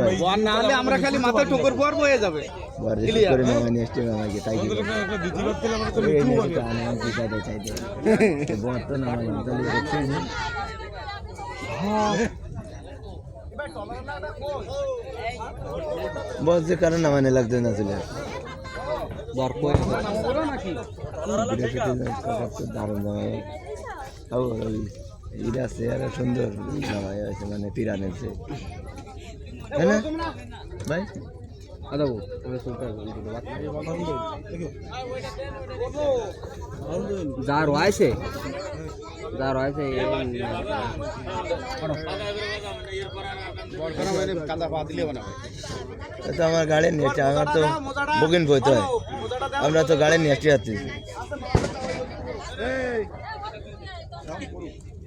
ভাই। না হলে আমরা খালি ঠোকর পর যাবে। করে নামাই নিয়ে আসছে আমাকে তাই তাহলে বস যে কারণ নামানে লাগছে না ছিল। দারুণ জামাই ও আছে আর সুন্দর আছে মানে পিরানের ভাই? আদাবো আমি শুনতে যা রয়েছে যা রয়েছে তো আমার গাড়ি নিয়ে আসছে আমার তো বুকিং বইতে হয়। আমরা তো গাড়ি নিয়ে আসতে যাচ্ছি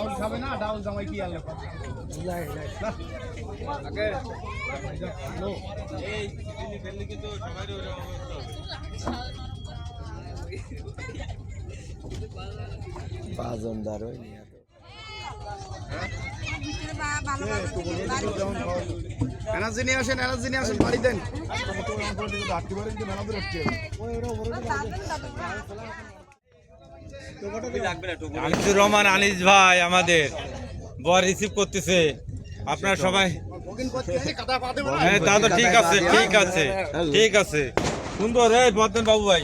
ডাউল খাবে না ডাউল জামাই কি আনলে পাঁচজন ওই নিয়ে এনার্জি নিয়ে আসেন এনার্জি নিয়ে আসেন বাড়ি দেন আনিসুর রহমান আনিস ভাই আমাদের। বর রিসিভ করতেছে। আপনারা সবাই হ্যাঁ তা তো ঠিক আছে ঠিক আছে ঠিক আছে। সুন্দর রে বদন বাবু ভাই।